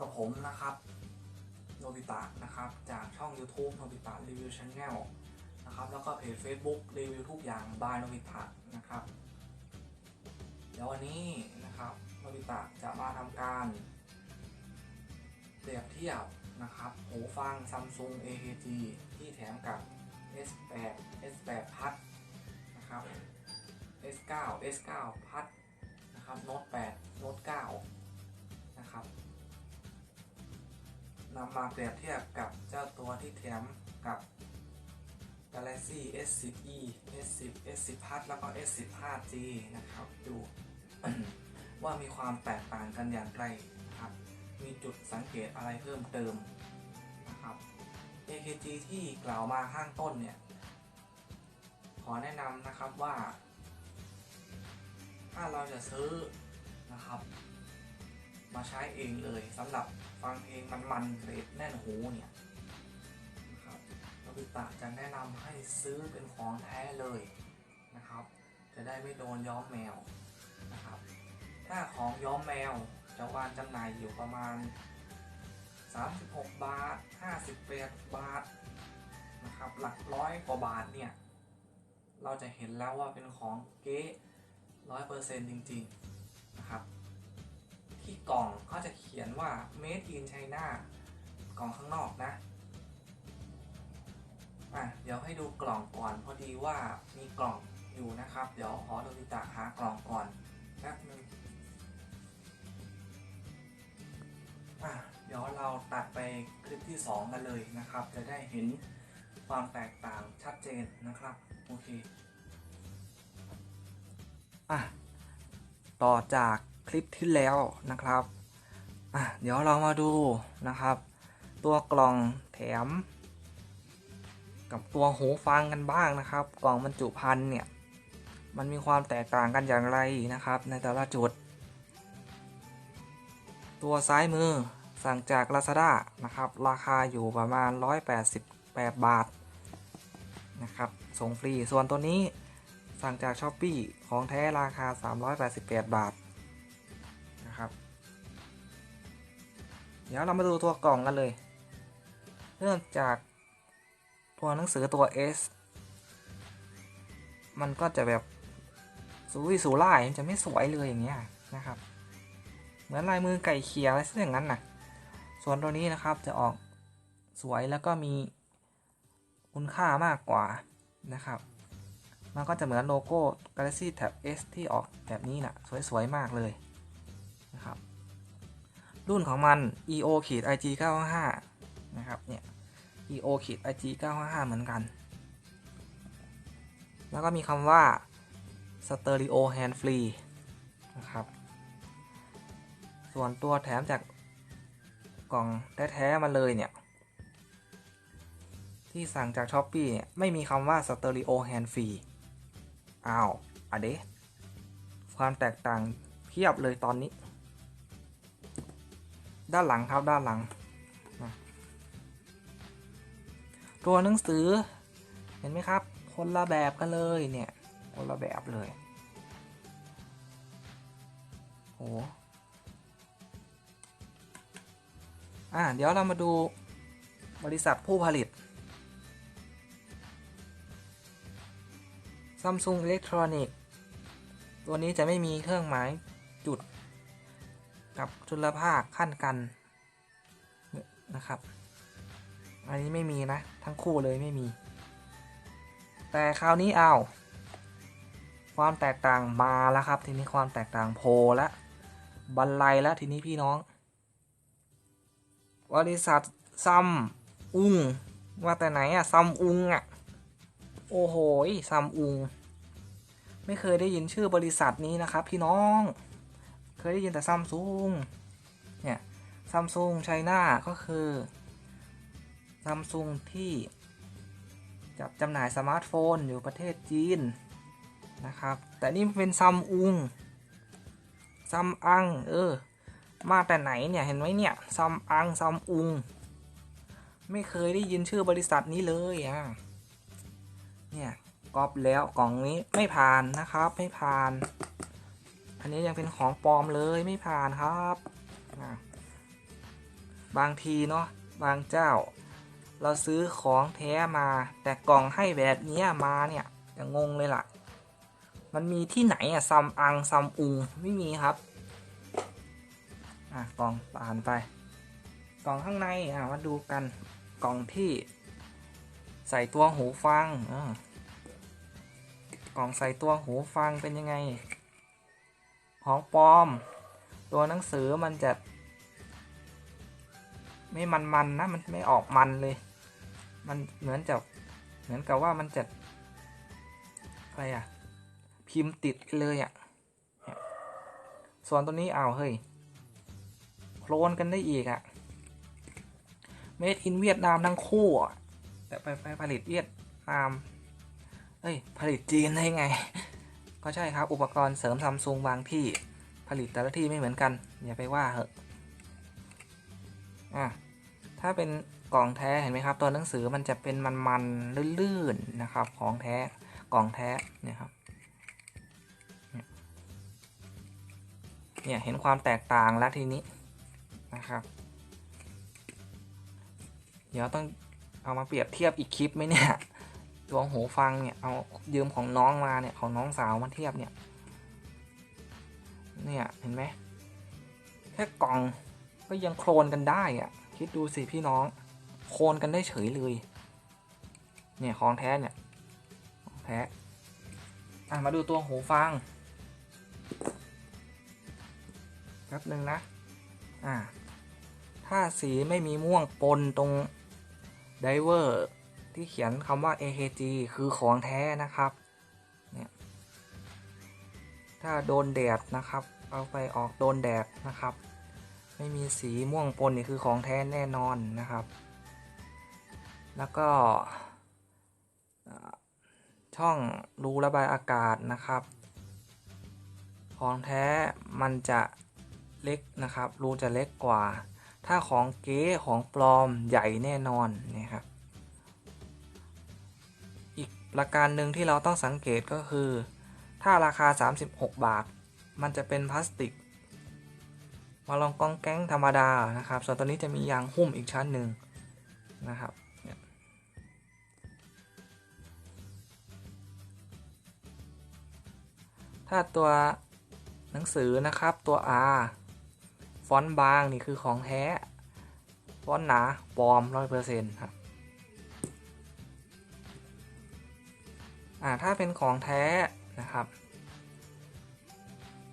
กับผมนะครับโนบิตะนะครับจากช่อง YouTube โนบิตะรีวิวช n แนลนะครับแล้วก็เพจ Facebook รีวิวทุกอย่างบายโนบิตะนะครับเดี๋ยววันนี้นะครับโนบิตะจะมาทำการเปรียบเทียบนะครับหูฟัง Samsung AKG ที่แถมกับ S8 S8 พัดนะครับ S9 S9 พัดนะครับ Note 8 Note 9 นะครับ นำมาเปรียบเทียบกับเจ้าตัวที่แถมกับ Galaxy S10e S10 S10 Plus แล้วก็ S10 5G นะครับ ดูว่ามีความแตกต่างกันอย่างไรนะครับ มีจุดสังเกตอะไรเพิ่มเติมนะครับ AKG ที่กล่าวมาข้างต้นเนี่ย ขอแนะนำนะครับว่า ถ้าเราจะซื้อนะครับ มาใช้เองเลยสำหรับฟังเพลงมันๆเกรดแน่นหูเนี่ยนะครับโนบิตะจะแนะนำให้ซื้อเป็นของแท้เลยนะครับ จะได้ไม่โดนย้อมแมวนะครับ ถ้าของย้อมแมวจะวางจำหน่ายอยู่ประมาณ 36 บาท 58 บาทนะครับหลักร้อยกว่าบาทเนี่ยเราจะเห็นแล้วว่าเป็นของเก๊ร้อยเปอร์เซ็นต์จริง ๆ นะครับ ที่กล่องเขาจะเขียนว่า made in China กล่องข้างนอกนะอะเดี๋ยวให้ดูกล่องก่อนพอดีว่ามีกล่องอยู่นะครับ เดี๋ยวขอโดมิตะหากล่องก่อนแป๊บนึงอะเดี๋ยวเราตัดไปคลิปที่ 2 กันเลยนะครับ จะได้เห็นความแตกต่างชัดเจนนะครับ โอเค อะ ต่อจาก คลิปที่แล้วนะครับเดี๋ยวเรามาดูนะครับ ตัวกล่องแถม กับตัวหูฟังกันบ้างนะครับ กล่องบรรจุภัณฑ์เนี่ย มันมีความแตกต่างกันอย่างไรนะครับ ในแต่ละจุด ตัวซ้ายมือสั่งจาก Lazada นะครับ ราคาอยู่ประมาณ 188 บาทนะครับส่งฟรีส่วนตัวนี้สั่งจาก s h อ p e e ของแท้ราคา 388 บาท เดี๋ยวเรามาดูตัวกล่องกันเลยเริ่มจากตัวหนังสือตัว S มันก็จะแบบสูวิสูร่ายมันจะไม่สวยเลยอย่างเงี้ยนะครับ เหมือนลายมือไก่เขียวอะไรสักอย่างนั้นนะส่วนตัวนี้นะครับจะออกสวยแล้วก็มีคุณค่ามากกว่านะครับ มันก็จะเหมือนโลโก้ Galaxy Tab S ที่ออกแบบนี้นะสวยๆ มากเลย รุ่นของมัน EO ขีด IG 955นะครับเนี่ย EO ขีด IG 955เหมือนกัน แล้วก็มีคำว่า Stereo Hand Free นะครับ ส่วนตัวแถมจากกล่องแท้ๆมาเลยเนี่ย ที่สั่งจาก s h อ p e e เนี่ย ไม่มีคำว่า Stereo Hand Free อ้าวอะเดความแตกต่างเพียบเลยตอนนี้ ด้านหลังครับด้านหลัง ตัวหนังสือเห็นไหมครับ คนละแบบกันเลยเนี่ยคนละแบบเลยโหอะเดี๋ยวเรามาดูบริษัทผู้ผลิต Samsung Electronic ตัวนี้จะไม่มีเครื่องหมายจุด กับจุลภาคขั้นกันนะครับ อันนี้ไม่มีนะ ทั้งคู่เลยไม่มี แต่คราวนี้เอาความแตกต่างมาแล้วครับ ทีนี้ความแตกต่างโพและบรรลัยแล้วทีนี้พี่น้อง บริษัทซัมอุงว่าแต่ไหนอะซัมอุงอะโอ้โหซัมอุง ไม่เคยได้ยินชื่อบริษัทนี้นะครับ พี่น้อง เคยได้ยินแต่ซัมซุงเนี่ยซัมซุงไชน่าก็คือซัมซุงที่จับจำหน่ายสมาร์ทโฟนอยู่ประเทศจีนนะครับ แต่นี่เป็นซัมอุงซัมอังเออ มาแต่ไหนเนี่ยเห็นไหมเนี่ยซัมอังซัมอุง ไม่เคยได้ยินชื่อบริษัทนี้เลยอะเนี่ยก๊อปแล้วกล่องนี้ไม่ผ่านนะครับ ไม่ผ่าน อันนี้ยังเป็นของปลอมเลยไม่ผ่านครับบางทีเนาะบางเจ้า เราซื้อของแท้มา แต่กล่องให้แบบนี้มาเนี่ยจะงงเลยล่ะ มันมีที่ไหนอะซัมอังซัมอุงไม่มีครับอะกล่องผ่านไป กล่องข้างในอะมาดูกันกล่องที่ใส่ตัวหูฟังอากล่องใส่ตัวหูฟังเป็นยังไง ของปลอม ตัวหนังสือมันจะ ไม่มันๆนะมันไม่ออกมันเลย มันเหมือนจะเหมือนกับว่ามันจะอะไรอะพิมพ์ติดเลยอะเนี่ยส่วนตัวนี้เอาเฮ้ยโคลนกันได้อีกอะเมดอินเวียดนามทั้งคู่อะแต่ไปไปผลิตเวียดนามเอ้ยผลิตจีนได้ไง ก็ใช่ครับ อุปกรณ์เสริมซัมซุงบางที่ผลิตแต่ละที่ไม่เหมือนกัน อย่าไปว่าเหอะอะถ้าเป็นกล่องแท้เห็นไหมครับ ตัวหนังสือมันจะเป็นมันๆลื่นๆนะครับ ของแท้กล่องแท้เนี่ยครับเนี่ยเห็นความแตกต่างแล้วทีนี้นะครับ เดี๋ยวต้องเอามาเปรียบเทียบอีกคลิปไหมเนี่ย ตัวหูฟังเนี่ยเอายืมของน้องมาเนี่ยของน้องสาวมาเทียบเนี่ย เนี่ยเห็นไหมแค่กล่องก็ยังโคลนกันได้อะคิดดูสิพี่น้อง โคลนกันได้เฉยเลย เนี่ยของแท้เนี่ยของแท้อะมาดูตัวหูฟังแป๊บหนึ่งนะอ่าถ้าสีไม่มีม่วงปนตรงไดเวอร์ ที่เขียนคำว่า AKG คือของแท้นะครับ เนี่ย ถ้าโดนแดดนะครับ เอาไปออกโดนแดดนะครับ ไม่มีสีม่วงปนนี่คือของแท้แน่นอนนะครับ แล้วก็ช่องรูระบายอากาศนะครับ ของแท้มันจะเล็กนะครับ รูจะเล็กกว่า ถ้าของเก๊ของปลอมใหญ่แน่นอนนี่ครับ ประการหนึ่งที่เราต้องสังเกตก็คือ ถ้าราคา 36 บาท มันจะเป็นพลาสติก มาลองกองแก๊งธรรมดานะครับ ส่วนตัวนี้จะมียางหุ้มอีกชั้นหนึ่งนะครับถ้าตัวหนังสือนะครับตัว R ฟอนต์บางนี่คือของแท้ ฟอนต์หนาปลอมร้อยเปอร์เซ็นต์ครับ อ่าถ้าเป็นของแท้นะครับ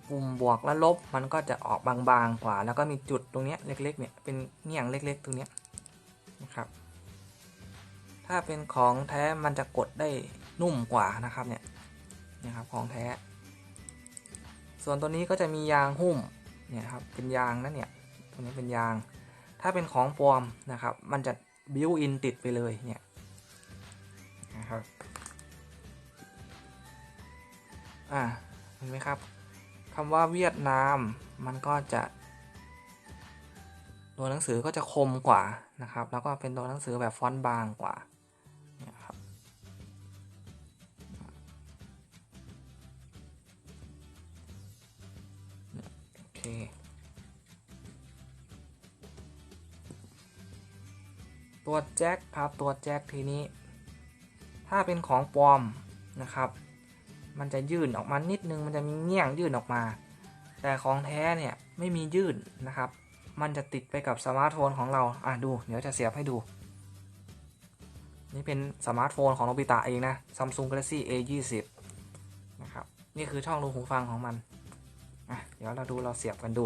ปุ่มบวกและลบมันก็จะออกบางๆกว่า แล้วก็มีจุดตรงนี้เล็กๆเนี่ยเป็นเงี่ยงเล็กๆ ตรงนี้นะครับ ถ้าเป็นของแท้มันจะกดได้นุ่มกว่านะครับเนี่ยนะครับของแท้ ส่วนตัวนี้ก็จะมียางหุ้มเนี่ยครับเป็นยางนั่นเนี่ยตัวนี้เป็นยาง ถ้าเป็นของปลอมนะครับ มันจะบิวอินติดไปเลยเนี่ย อ่าเห็นไหมครับคำว่าเวียดนามมันก็จะ ตัวหนังสือก็จะคมกว่านะครับ แล้วก็เป็นตัวหนังสือแบบฟอนต์บางกว่าเนี่ยครับโอเคตัวแจ็คครับตัวแจ็คทีนี้ ถ้าเป็นของปลอมนะครับ มันจะยื่นออกมานิดนึง มันจะมีเงี้ยงยื่นออกมา แต่ของแท้เนี่ยไม่มียื่นนะครับ มันจะติดไปกับสมาร์ทโฟนของเรา อะดู เดี๋ยวจะเสียบให้ดู นี่เป็นสมาร์ทโฟนของโนบิตะเองนะ Samsung Galaxy A20 นะครับ นี่คือช่องรูหูฟังของมัน อะ เดี๋ยวเราดูเราเสียบกันดู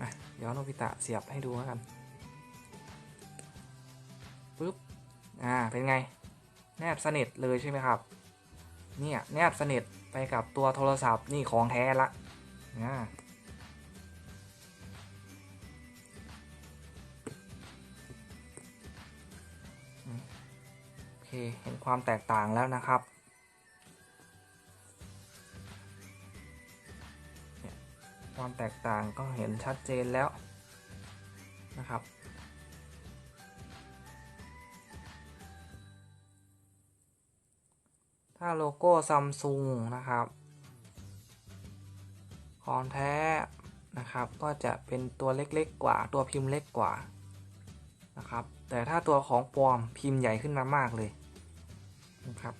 อะเดี๋ยวโนบิตะเสียบให้ดูแล้วกัน ปึ๊บอ่าเป็นไง แนบสนิทเลยใช่ไหมครับ เนี่ยแนบสนิทไปกับตัวโทรศัพท์นี่ของแท้ละอ่าโอเคเห็นความแตกต่างแล้วนะครับความแตกต่างก็เห็นชัดเจนแล้วนะครับ ถ้าโลโก้ซัมซุงนะครับ ของแท้นะครับ ก็จะเป็นตัวเล็กๆกว่า ตัวพิมพ์เล็กกว่านะครับ แต่ถ้าตัวของปลอมพิมพ์ใหญ่ขึ้นมามากเลยนะครับ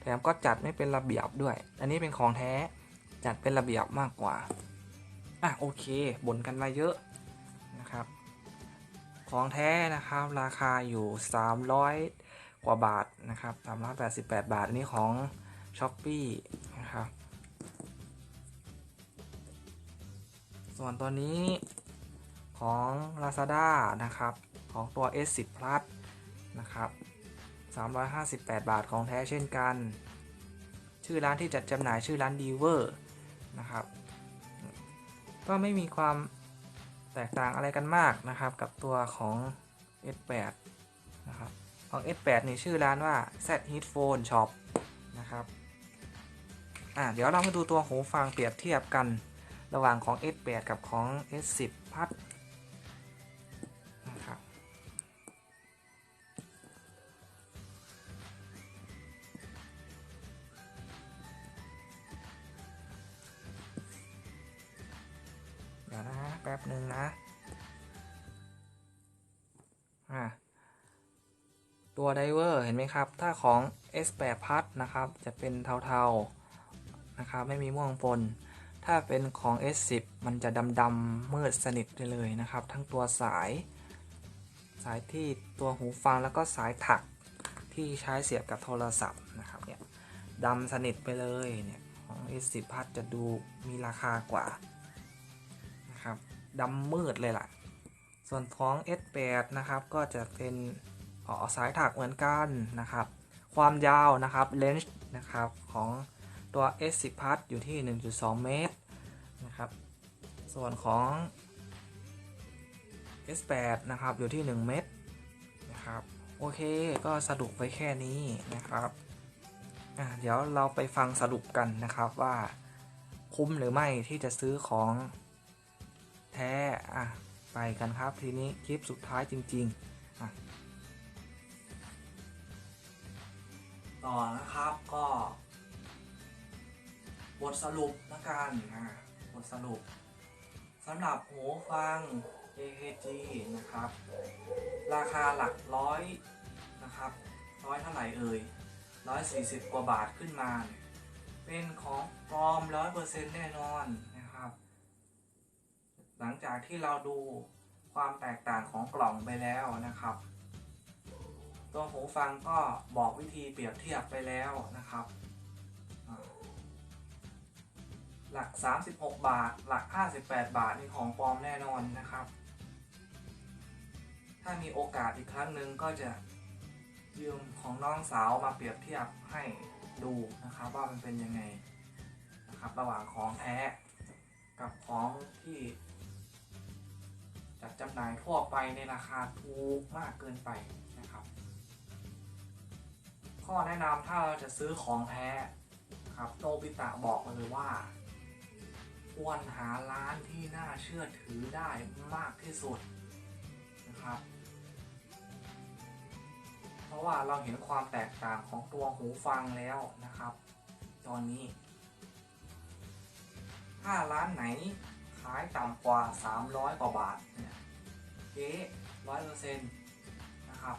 แถมก็จัดไม่เป็นระเบียบด้วย อันนี้เป็นของแท้จัดเป็นระเบียบมากกว่า อะโอเคบ่นกันมาเยอะนะครับ ของแท้นะครับราคาอยู่ 300 กว่าบาทนะครับ388บาท อันนี้ของ s h อ p e e นะครับ ส่วนตัวนี้ของ Lazada นะครับ ของตัว S10 Plus นะครับ358 บาทของแท้เช่นกัน ชื่อร้านที่จัดจำหน่ายชื่อร้าน d e v e r นะครับ ก็ไม่มีความแตกต่างอะไรกันมากนะครับ กับตัวของ S8 นะครับ ของ S8 นี่ชื่อร้านว่า Z Headphone Shop นะครับ อ่าเดี๋ยวเรามาดูตัวหูฟังเปรียบเทียบกันระหว่างของ S8 กับของ S10 พั ตัวไดเวอร์เห็นไหมครับ ถ้าของ S8 พัดนะครับ จะเป็นเทาๆนะครับ ไม่มีม่วงปน ถ้าเป็นของ S10 มันจะดำๆมืดสนิทไปเลยนะครับ ทั้งตัวสาย สายที่ตัวหูฟังแล้วก็สายถักที่ใช้เสียบกับโทรศัพท์นะครับเนี่ยดำสนิทไปเลยเนี่ยของ S10 พัดจะดูมีราคากว่านะครับดำมืดเลยล่ะ ส่วนของ S8 นะครับก็จะเป็น อ๋อสายถักเหมือนกันนะครับ ความยาวนะครับเลนส์นะครับของตัว S10 พัดอยู่ที่ 1.2 เมตรนะครับ ส่วนของ S8 นะครับอยู่ที่ 1 เมตรนะครับ โอเคก็สรุปไว้แค่นี้นะครับเดี๋ยวเราไปฟังสรุปกันนะครับว่าคุ้มหรือไม่ที่จะซื้อของแท้อะไปกันครับทีนี้คลิปสุดท้ายจริง ๆ ต่อนะครับก็ บทสรุปนะกันอะบทสรุปสำหรับหูฟัง AKG นะครับ ราคาหลักร้อยนะครับร้อยเท่าไหร่เอ่ยร้อยสี่สิบกว่าบาทขึ้นมา เป็นของปลอมร้อยเปอร์เซ็นต์แน่นอนนะครับ หลังจากที่เราดูความแตกต่างของกล่องไปแล้วนะครับ ตัวหูฟังก็บอกวิธีเปรียบเทียบไปแล้วนะครับ หลัก 36 บาท หลัก 58 บาทนี่ของปลอมแน่นอนนะครับ ถ้ามีโอกาสอีกครั้งหนึ่งก็จะยืมของน้องสาวมาเปรียบเทียบให้ดูนะครับว่ามันเป็นยังไงนะครับระหว่างของแท้กับของที่จัดจำหน่ายทั่วไปในราคาถูกมากเกินไป ข้อแนะนำถ้าเราจะซื้อของแท้ครับโนบิตะบอกมาเลยว่า ควรหาร้านที่น่าเชื่อถือได้มากที่สุดนะครับ เพราะว่าเราเห็นความแตกต่างของตัวหูฟังแล้วนะครับ ตอนนี้ ถ้าร้านไหนขายต่ำกว่า 300 กว่าบาทเนี่ยเก๊ร้อยเปอร์เซ็นต์นะครับ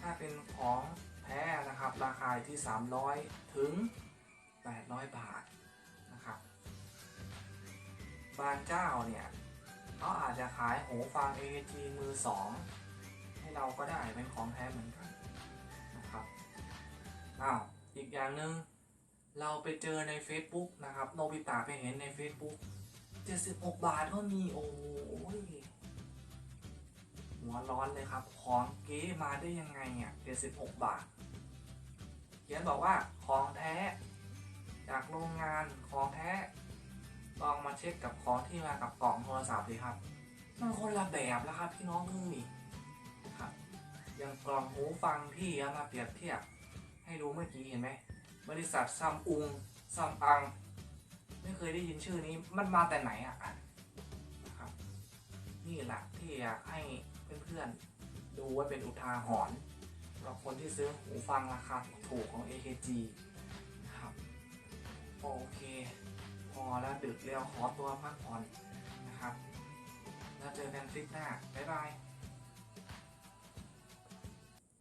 ถ้าเป็นของ แท้นะครับราคาที่ 300 ถึง 800 บาทนะครับบางเจ้าเนี่ยเขาอาจจะขายหูฟัง AKG มือ 2 ให้เราก็ได้เป็นของแท้เหมือนกันนะครับอ้าวอีกอย่างหนึ่งเราไปเจอใน Facebook นะครับโนบิตะไปเห็นใน Facebook 76 บาทก็มีโอ้ย หัวร้อนเลยครับ ของเก๊มาได้ยังไงอะ76บาท เขียนบอกว่าของแท้ จากโรงงานของแท้ลองมาเช็คกับของที่มากับกล่องโทรศัพท์สิครับ มันคนละแบบแล้วครับพี่น้องเพิ่งนี่ครับอย่างกล่องหูฟังที่เอามาเปรียบเทียบ ให้ดูเมื่อกี้เห็นไหมบริษัทซัมอุงซัมอัง ไม่เคยได้ยินชื่อนี้มันมาแต่ไหนอะนะครับนี่แหละที่อยากให้ เพื่อนๆ ดูไว้เป็นอุทาหรณ์สำหรับคนที่ซื้อหูฟังราคาถูกของ AKG นะครับโอเค พอแล้วดึกแล้วขอตัวพักผ่อนนะครับ แล้วเจอกันคลิปหน้า บ๊ายบาย